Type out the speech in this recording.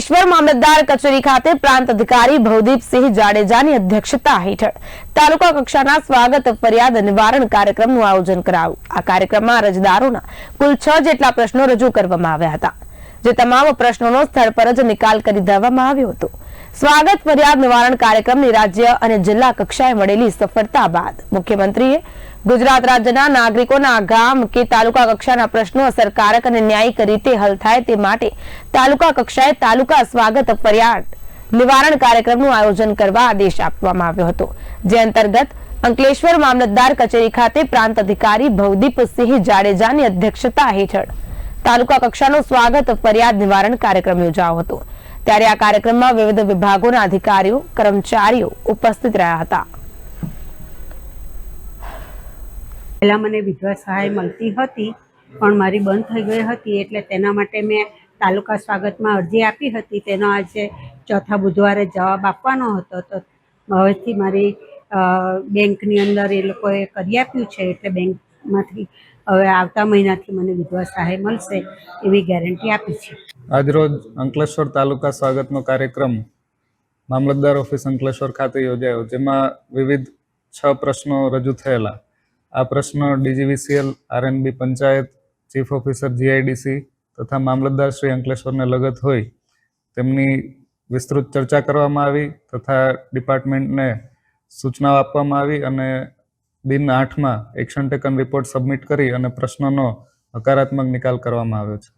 અંકલેશ્વર મામલતદાર કચેરી ખાતે પ્રાંત અધિકારી ભવદીપસિંહ જાડેજાની અધ્યક્ષતા હેઠળ તાલુકા કક્ષાના સ્વાગત ફરિયાદ નિવારણ કાર્યક્રમનું આયોજન કરાયું. આ કાર્યક્રમમાં અરજદારોના કુલ છ જેટલા પ્રશ્નો રજૂ કરવામાં આવ્યા હતા. જે તમામ પ્રશ્નોનો સ્થળ પર જ નિકાલ કરી દેવામાં આવ્યો હતો. સ્વાગત ફરિયાદ નિવારણ કાર્યક્રમની રાજ્ય અને જિલ્લા કક્ષાએ મળેલી સફળતા બાદ મુખ્યમંત્રીએ ગુજરાત રાજ્યના નાગરિકોના ગામ કે તાલુકા કક્ષાના પ્રશ્નો અસરકારક અને ન્યાયિક રીતે હલ થાય તે માટે તાલુકા કક્ષાએ તાલુકા સ્વાગત ફરિયાદ નિવારણ કાર્યક્રમનું આયોજન કરવા આદેશ આપવામાં આવ્યો હતો. જે અંતર્ગત અંકલેશ્વર મામલતદાર કચેરી ખાતે પ્રાંત અધિકારી ભવદીપસિંહ જાડેજાની અધ્યક્ષતા હેઠળ તાલુકા કક્ષાનો સ્વાગત ફરિયાદ નિવારણ કાર્યક્રમ યોજાયો હતો. ત્યારે આ કાર્યક્રમમાં વિવિધ વિભાગોના અધિકારીઓ, કર્મચારીઓ ઉપસ્થિત રહ્યા હતા. પહેલાં મને વિધવા સહાય મળતી હતી, પણ મારી બંધ થઈ ગઈ હતી એટલે તેના માટે મેં તાલુકા સ્વાગતમાં અરજી આપી હતી. તેનો આજે ચોથા બુધવારે જવાબ આપવાનો હતો. તો હવેથી મારી બેંકની અંદર એ લોકોએ કરી આપ્યું છે, એટલે બેંકમાંથી હવે આવતા મહિનાથી મને વિધવા સહાય મળશે એવી ગેરંટી આપી છે. આજરોજ અંકલેશ્વર તાલુકા સ્વાગતનો કાર્યક્રમ મામલતદાર ઓફિસ અંકલેશ્વર ખાતે યોજાયો, જેમાં વિવિધ છ પ્રશ્નો રજૂ થયેલા. આ પ્રશ્નો DGVCL, RNB panchayat, chief officer GIDC તથા મામલતદાર શ્રી અંકલેશ્વરને લગત હોય તેમની વિસ્તૃત ચર્ચા કરવામાં આવી તથા ડિપાર્ટમેન્ટને સૂચનાઓ આપવામાં આવી અને દિન આઠમાં એક્શન ટેકન રિપોર્ટ સબમિટ કરી અને પ્રશ્નનો હકારાત્મક નિકાલ કરવામાં આવ્યો છે.